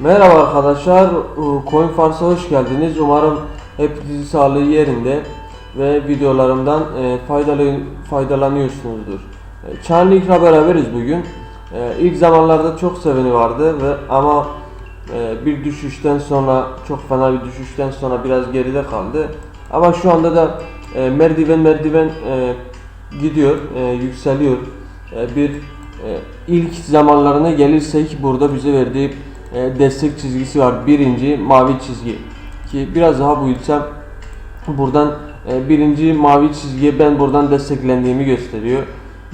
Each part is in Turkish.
Merhaba arkadaşlar, Coin Fars'a hoş geldiniz. Umarım hepiniz sağlığı yerinde ve videolarımdan e, faydalı faydalanıyorsunuzdur. E, Çanlık'la beraberiz bugün. E, İlk zamanlarda çok seveni vardı ve ama bir düşüşten sonra çok fena bir düşüşten sonra biraz geride kaldı. Ama şu anda da merdiven merdiven gidiyor, yükseliyor. Bir ilk zamanlarına gelirsek burada bize verdiği destek çizgisi var. Birinci mavi çizgi. Ki biraz daha büyütsem buradan e, birinci mavi çizgiye ben buradan desteklendiğimi gösteriyor.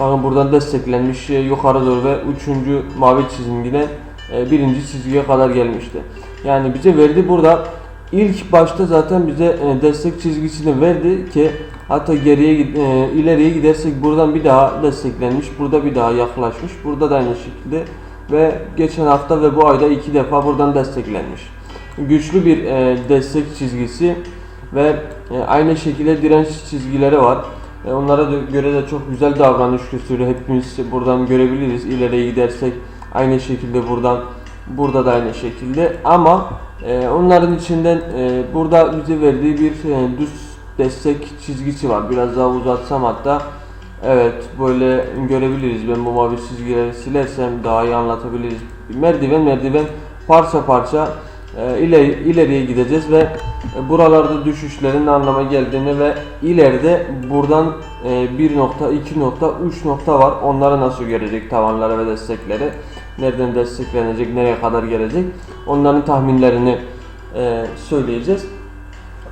Bakın buradan desteklenmiş e, yukarı doğru ve üçüncü mavi çizgiden e, birinci çizgiye kadar gelmişti. Yani bize verdi burada ilk başta zaten bize e, destek çizgisini verdi ki hatta geriye e, ileriye gidersek buradan bir daha desteklenmiş, burada bir daha yaklaşmış, burada da aynı şekilde ve geçen hafta ve bu ayda iki defa buradan desteklenmiş. Güçlü bir e, destek çizgisi ve e, aynı şekilde direnç çizgileri var. E, onlara göre de çok güzel davranış gösteriyor. Hepimiz buradan görebiliriz. İleriye gidersek aynı şekilde buradan burada da aynı şekilde ama e, onların içinden e, burada bize verdiği bir e, düz destek çizgisi var. Biraz daha uzatsam hatta evet böyle görebiliriz. Ben bu mavi çizgileri silersem daha iyi anlatabiliriz. Merdiven merdiven parça parça e, ileri, ileriye gideceğiz ve e, buralarda düşüşlerin anlama geldiğini ve ileride buradan e, 1 nokta, 2 nokta, 3 nokta var. Onları nasıl görecek tavanları ve destekleri. Nereden desteklenecek, nereye kadar gelecek. Onların tahminlerini e, söyleyeceğiz.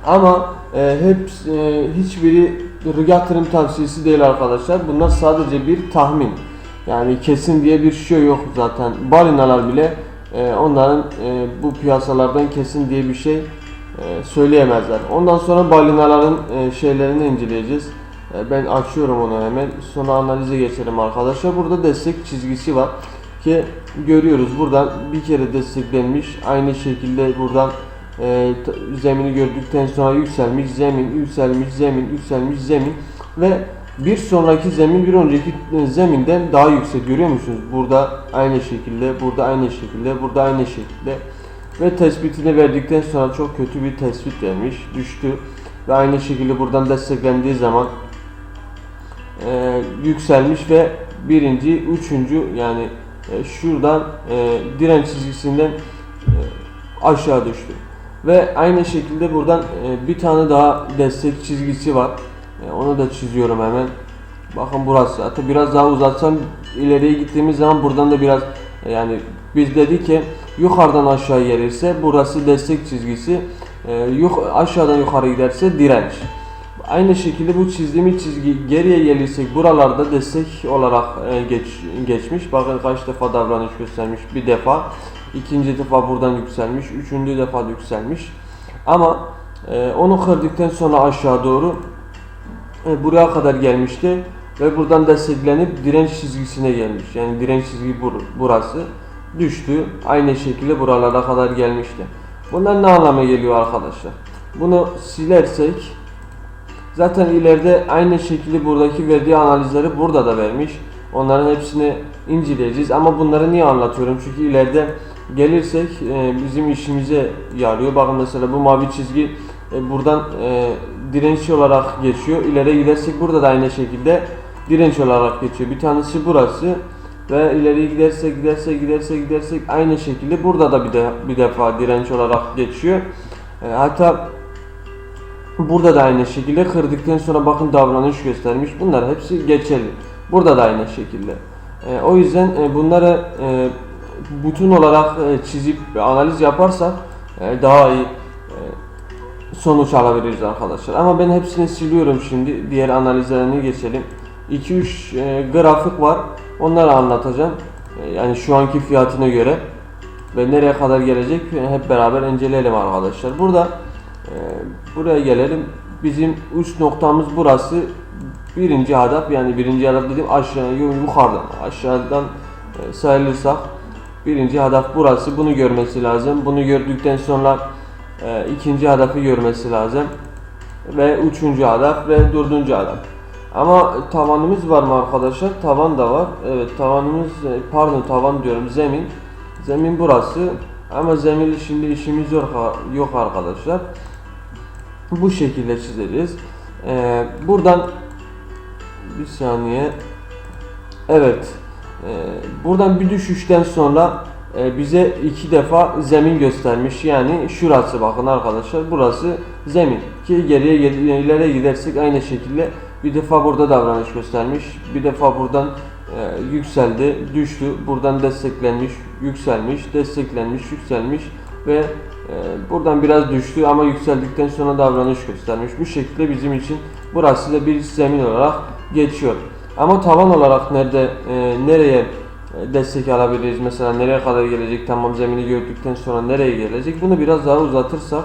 Ama e, hep e, hiçbiri yatırım tavsiyesi değil arkadaşlar. Bunlar sadece bir tahmin. Yani kesin diye bir şey yok zaten. Balinalar bile e, onların e, bu piyasalardan kesin diye bir şey e, söyleyemezler. Ondan sonra balinaların e, şeylerini inceleyeceğiz. E, ben açıyorum onu hemen. Sonra analize geçelim arkadaşlar. Burada destek çizgisi var ki görüyoruz buradan bir kere desteklenmiş. Aynı şekilde buradan e, zemini gördükten sonra yükselmiş, zemin, yükselmiş, zemin, yükselmiş, zemin ve bir sonraki zemin bir önceki e, zeminden daha yüksek görüyor musunuz? Burada aynı şekilde, burada aynı şekilde, burada aynı şekilde ve tespitini verdikten sonra çok kötü bir tespit vermiş, düştü ve aynı şekilde buradan desteklendiği zaman e, yükselmiş ve birinci, üçüncü yani e, şuradan e, direnç çizgisinden e, aşağı düştü. Ve aynı şekilde buradan e, bir tane daha destek çizgisi var. E, onu da çiziyorum hemen. Bakın burası. Hatta biraz daha uzatsam ileriye gittiğimiz zaman buradan da biraz e, yani biz dedik ki yukarıdan aşağı gelirse burası destek çizgisi. Aşağıdan yukarı giderse direnç. Aynı şekilde bu çizdiğimiz çizgi geriye gelirsek buralarda destek olarak e, geç, geçmiş. Bakın kaç defa davranış göstermiş. Bir defa. ikinci defa buradan yükselmiş. Üçüncü defa yükselmiş. Ama e, onu kırdıktan sonra aşağı doğru e, buraya kadar gelmişti. Ve buradan desteklenip direnç çizgisine gelmiş. Yani direnç çizgi bur- burası. Düştü. Aynı şekilde buralara kadar gelmişti. Bunlar ne anlama geliyor arkadaşlar? Bunu silersek Zaten ileride aynı şekilde buradaki verdiği analizleri burada da vermiş. Onların hepsini inceleyeceğiz ama bunları niye anlatıyorum? Çünkü ileride gelirsek e, bizim işimize yarıyor. Bakın mesela bu mavi çizgi e, buradan e, direnç olarak geçiyor. İleriye gidersek burada da aynı şekilde direnç olarak geçiyor. Bir tanesi burası ve ileriye gidersek gidersek gidersek gidersek aynı şekilde burada da bir de bir defa direnç olarak geçiyor. Hatta Burada da aynı şekilde kırdıktan sonra bakın davranış göstermiş. Bunlar hepsi geçerli. Burada da aynı şekilde. E, o yüzden e, bunları e, bütün olarak e, çizip analiz yaparsak e, daha iyi e, sonuç alabiliriz arkadaşlar. Ama ben hepsini siliyorum şimdi. Diğer analizlerine geçelim. 2-3 e, grafik var. Onları anlatacağım. E, yani şu anki fiyatına göre ve nereye kadar gelecek e, hep beraber inceleyelim arkadaşlar. Burada buraya gelelim. Bizim uç noktamız burası. Birinci hedef yani birinci hedef dediğim aşağı yukarıdan aşağıdan e, sayılırsak birinci hedef burası. Bunu görmesi lazım. Bunu gördükten sonra e, ikinci hedefi görmesi lazım. Ve üçüncü hedef ve dördüncü hedef. Ama tavanımız var mı arkadaşlar? Tavan da var. Evet tavanımız e, pardon tavan diyorum zemin. Zemin burası. Ama zeminli şimdi işimiz yok, yok arkadaşlar. Bu şekilde çizeceğiz. Ee, buradan bir saniye. Evet. Ee, buradan bir düşüşten sonra e, bize iki defa zemin göstermiş. Yani şurası bakın arkadaşlar. Burası zemin. Ki geriye ileri gidersek aynı şekilde bir defa burada davranış göstermiş. Bir defa buradan e, yükseldi, düştü. Buradan desteklenmiş, yükselmiş, desteklenmiş, yükselmiş ve buradan biraz düştü ama yükseldikten sonra davranış göstermiş. Bu şekilde bizim için burası da bir zemin olarak geçiyor. Ama tavan olarak nerede e, nereye e, destek alabiliriz? Mesela nereye kadar gelecek? Tamam zemini gördükten sonra nereye gelecek? Bunu biraz daha uzatırsak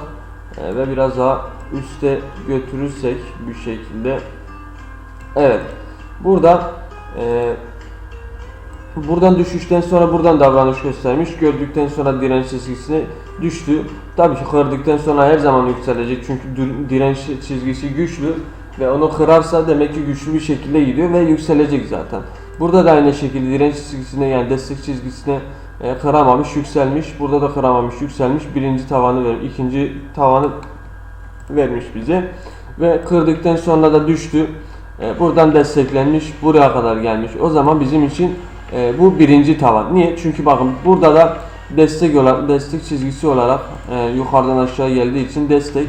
e, ve biraz daha üste götürürsek bir şekilde Evet. Burada e, buradan düşüşten sonra buradan davranış göstermiş. Gördükten sonra direnç çizgisine düştü. Tabii ki kırdıktan sonra her zaman yükselecek. Çünkü direnç çizgisi güçlü ve onu kırarsa demek ki güçlü bir şekilde gidiyor ve yükselecek zaten. Burada da aynı şekilde direnç çizgisine yani destek çizgisine e, kıramamış, yükselmiş. Burada da kıramamış, yükselmiş. Birinci tavanı vermiş, ikinci tavanı vermiş bize ve kırdıktan sonra da düştü. E, buradan desteklenmiş, buraya kadar gelmiş. O zaman bizim için e, bu birinci tavan. Niye? Çünkü bakın burada da destek olarak, destek çizgisi olarak e, yukarıdan aşağı geldiği için destek.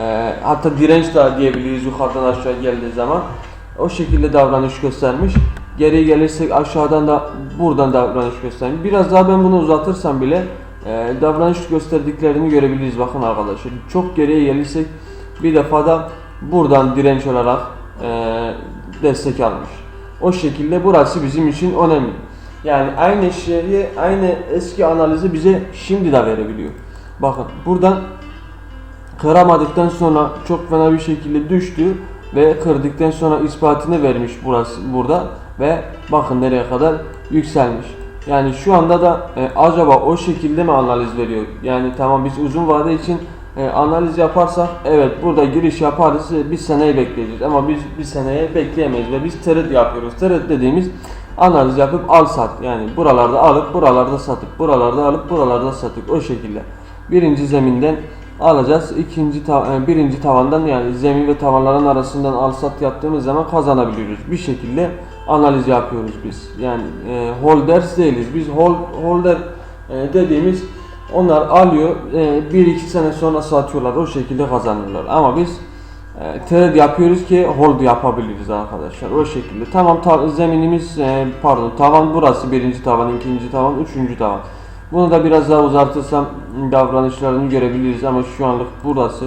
E, hatta direnç de diyebiliriz yukarıdan aşağı geldiği zaman. O şekilde davranış göstermiş. Geriye gelirsek aşağıdan da buradan davranış göstermiş. Biraz daha ben bunu uzatırsam bile e, davranış gösterdiklerini görebiliriz. Bakın arkadaşlar çok geriye gelirsek bir defa da buradan direnç olarak e, destek almış. O şekilde burası bizim için önemli. Yani aynı şeyi, aynı eski analizi bize şimdi de verebiliyor. Bakın buradan kıramadıktan sonra çok fena bir şekilde düştü ve kırdıktan sonra ispatını vermiş burası burada ve bakın nereye kadar yükselmiş. Yani şu anda da e, acaba o şekilde mi analiz veriyor? Yani tamam biz uzun vade için e, analiz yaparsak evet burada giriş yaparız bir seneyi bekleyeceğiz ama biz bir seneye bekleyemeyiz ve biz terit yapıyoruz. Terit dediğimiz analiz yapıp al sat yani buralarda alıp buralarda satıp buralarda alıp buralarda satıp o şekilde. Birinci zeminden alacağız. ikinci ta- e, birinci tavandan yani zemin ve tavanların arasından al sat yaptığımız zaman kazanabiliyoruz. Bir şekilde analiz yapıyoruz biz. Yani e, holders değiliz. Biz hold, holder e, dediğimiz onlar alıyor, e, bir iki sene sonra satıyorlar, o şekilde kazanırlar. Ama biz e, trade yapıyoruz ki hold yapabiliriz arkadaşlar, o şekilde. Tamam ta- zeminimiz, e, pardon tavan burası, birinci tavan, ikinci tavan, üçüncü tavan. Bunu da biraz daha uzartırsam davranışlarını görebiliriz ama şu anlık burası.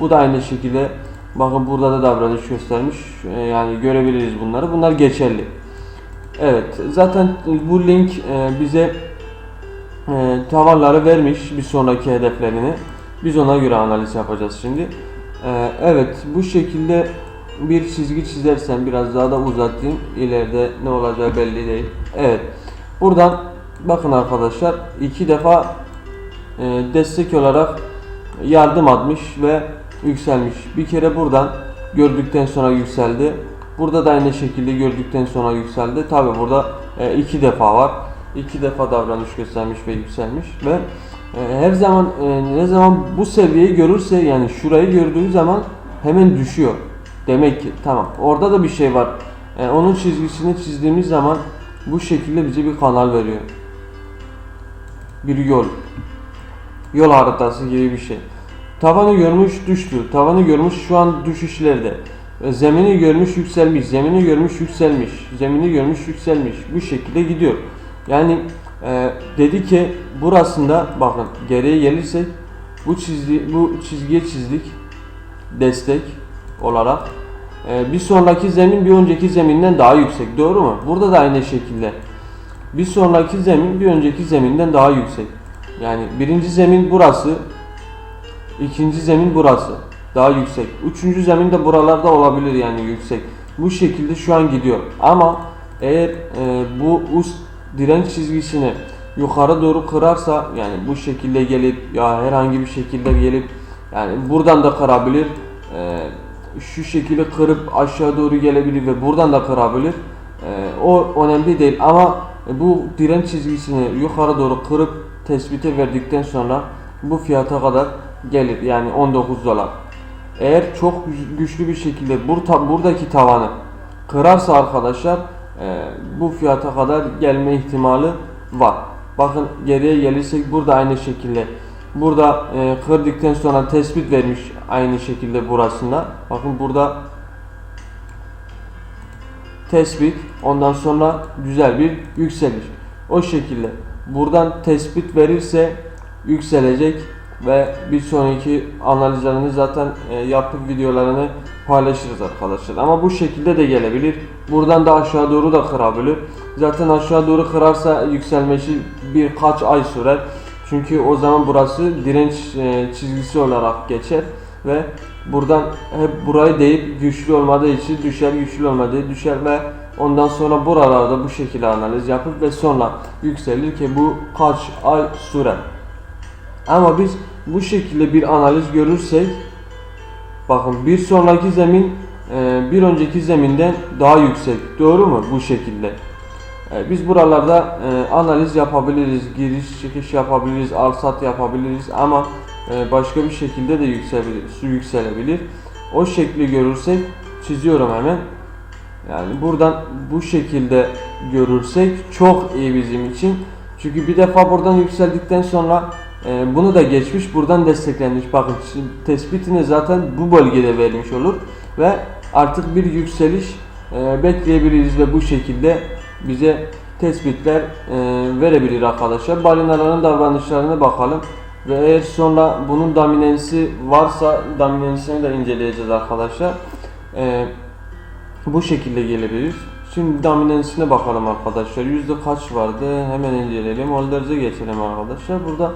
Bu da aynı şekilde, bakın burada da davranış göstermiş, yani görebiliriz bunları. Bunlar geçerli. Evet, zaten bu link bize e, tavanları vermiş bir sonraki hedeflerini. Biz ona göre analiz yapacağız şimdi. E, evet bu şekilde bir çizgi çizersem biraz daha da uzatayım. İleride ne olacağı belli değil. Evet. Buradan bakın arkadaşlar iki defa e, destek olarak yardım atmış ve yükselmiş. Bir kere buradan gördükten sonra yükseldi. Burada da aynı şekilde gördükten sonra yükseldi. Tabi burada e, iki defa var. İki defa davranış göstermiş ve yükselmiş ve e, her zaman e, ne zaman bu seviyeyi görürse yani şurayı gördüğü zaman hemen düşüyor. Demek ki tamam orada da bir şey var. E, onun çizgisini çizdiğimiz zaman bu şekilde bize bir kanal veriyor. Bir yol. Yol haritası gibi bir şey. Tavanı görmüş düştü. Tavanı görmüş şu an düşüşlerde. Zemini görmüş yükselmiş. Zemini görmüş yükselmiş. Zemini görmüş yükselmiş. Bu şekilde gidiyor. Yani e, dedi ki burasında bakın geriye gelirsek bu çizgi bu çizgiye çizdik destek olarak. E, bir sonraki zemin bir önceki zeminden daha yüksek. Doğru mu? Burada da aynı şekilde. Bir sonraki zemin bir önceki zeminden daha yüksek. Yani birinci zemin burası. ikinci zemin burası. Daha yüksek. Üçüncü zemin de buralarda olabilir yani yüksek. Bu şekilde şu an gidiyor. Ama eğer e, bu üst direnç çizgisini yukarı doğru kırarsa yani bu şekilde gelip ya herhangi bir şekilde gelip yani buradan da kırabilir. E, şu şekilde kırıp aşağı doğru gelebilir ve buradan da kırabilir. E, o önemli değil ama bu direnç çizgisini yukarı doğru kırıp tespiti verdikten sonra bu fiyata kadar gelir. Yani 19 dolar. Eğer çok güç- güçlü bir şekilde bur buradaki tavanı kırarsa arkadaşlar bu fiyata kadar gelme ihtimali var. Bakın geriye gelirsek burada aynı şekilde burada e, kırdıktan sonra tespit vermiş aynı şekilde burasında. Bakın burada tespit ondan sonra güzel bir yükseliş. O şekilde buradan tespit verirse yükselecek ve bir sonraki analizlerini zaten e, yapıp videolarını paylaşırız arkadaşlar. Ama bu şekilde de gelebilir. Buradan da aşağı doğru da kırabilir. Zaten aşağı doğru kırarsa yükselmesi birkaç ay sürer. Çünkü o zaman burası direnç e, çizgisi olarak geçer ve buradan hep burayı deyip güçlü olmadığı için düşer, güçlü olmadığı düşer ve ondan sonra buralarda bu şekilde analiz yapıp ve sonra yükselir ki bu kaç ay sürer. Ama biz bu şekilde bir analiz görürsek bakın bir sonraki zemin e, bir önceki zeminden daha yüksek. Doğru mu? Bu şekilde. E, Biz buralarda e, analiz yapabiliriz, giriş çıkış yapabiliriz, al sat yapabiliriz ama başka bir şekilde de yükselebilir, su yükselebilir. O şekli görürsek çiziyorum hemen. Yani buradan bu şekilde görürsek çok iyi bizim için. Çünkü bir defa buradan yükseldikten sonra e, bunu da geçmiş, buradan desteklenmiş. Bakın tespitini zaten bu bölgede vermiş olur ve artık bir yükseliş e, bekleyebiliriz ve bu şekilde bize tespitler e, verebilir arkadaşlar. Balinaların davranışlarına bakalım ve eğer sonra bunun dominansı varsa dominansını da inceleyeceğiz arkadaşlar. E, bu şekilde gelebilir. Şimdi dominansına bakalım arkadaşlar. Yüzde kaç vardı? Hemen inceleyelim. Holders'e geçelim arkadaşlar. Burada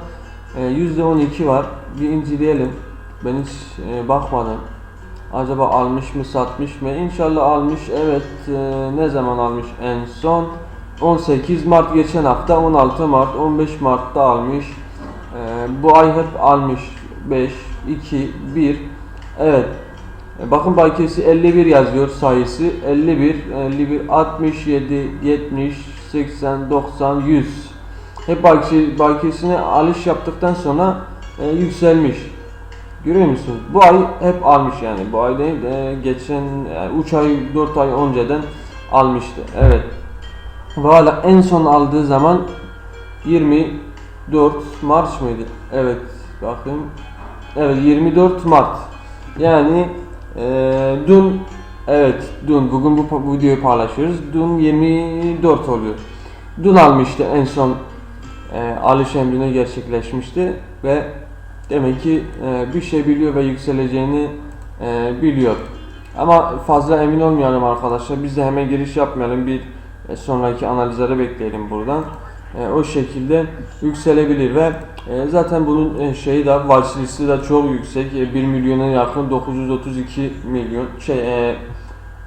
yüzde 12 var. Bir inceleyelim. Ben hiç e, bakmadım. Acaba almış mı satmış mı? İnşallah almış. Evet. e, ne zaman almış en son? 18 Mart geçen hafta 16 Mart 15 Mart'ta almış. E, bu ay hep almış. 5 2 1 Evet. Bakın bakiyesi 51 yazıyor sayısı 51 51 67 70 80 90 100 hep bakiyesi, bakiyesine alış yaptıktan sonra e, yükselmiş. Görüyor musunuz? Bu ay hep almış yani. Bu ay değil de geçen 3 ay 4 ay önceden almıştı. Evet. Ve hala en son aldığı zaman 24 Mart mıydı? Evet bakın. Evet 24 Mart. Yani ee, dün evet dün. Bugün bu, bu videoyu paylaşıyoruz. Dün 24 oluyor. Dün almıştı en son e, alış emrine gerçekleşmişti ve demek ki e, bir şey biliyor ve yükseleceğini e, biliyor. Ama fazla emin olmayalım arkadaşlar. Biz de hemen giriş yapmayalım. Bir e, sonraki analizlere bekleyelim buradan. E, o şekilde yükselebilir ve e, zaten bunun e, şeyi de watchlist'i de çok yüksek. E, 1 milyona yakın 932 milyon şey e,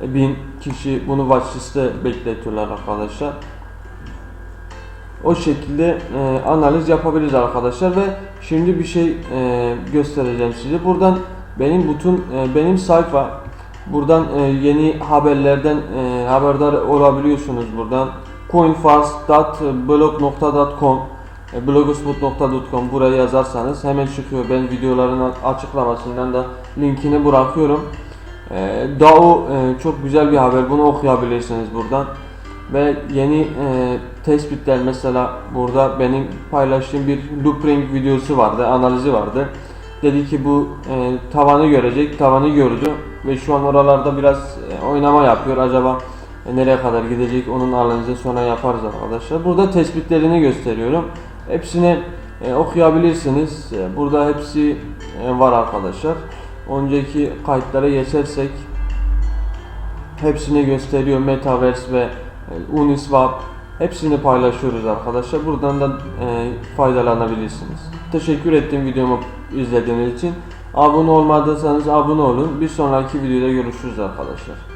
bin kişi bunu watchlist'te bekletiyorlar arkadaşlar. O şekilde e, analiz yapabiliriz arkadaşlar ve şimdi bir şey e, göstereceğim size. Buradan benim bütün e, benim sayfa buradan e, yeni haberlerden e, haberdar olabiliyorsunuz buradan coinfast.blog.com e, blogspot.com buraya yazarsanız hemen çıkıyor. Ben videoların açıklamasından da linkini bırakıyorum. E, DAO e, çok güzel bir haber. Bunu okuyabilirsiniz buradan. Ve yeni e, tespitler mesela burada benim paylaştığım bir loopring videosu vardı, analizi vardı. Dedi ki bu e, tavanı görecek, tavanı gördü ve şu an oralarda biraz e, oynama yapıyor. Acaba e, nereye kadar gidecek onun analizi sonra yaparız arkadaşlar. Burada tespitlerini gösteriyorum. Hepsini e, okuyabilirsiniz. E, burada hepsi e, var arkadaşlar. Önceki kayıtlara geçersek hepsini gösteriyor Metaverse ve Uniswap hepsini paylaşıyoruz arkadaşlar. Buradan da e, faydalanabilirsiniz. Teşekkür ettim videomu izlediğiniz için. Abone olmadıysanız abone olun. Bir sonraki videoda görüşürüz arkadaşlar.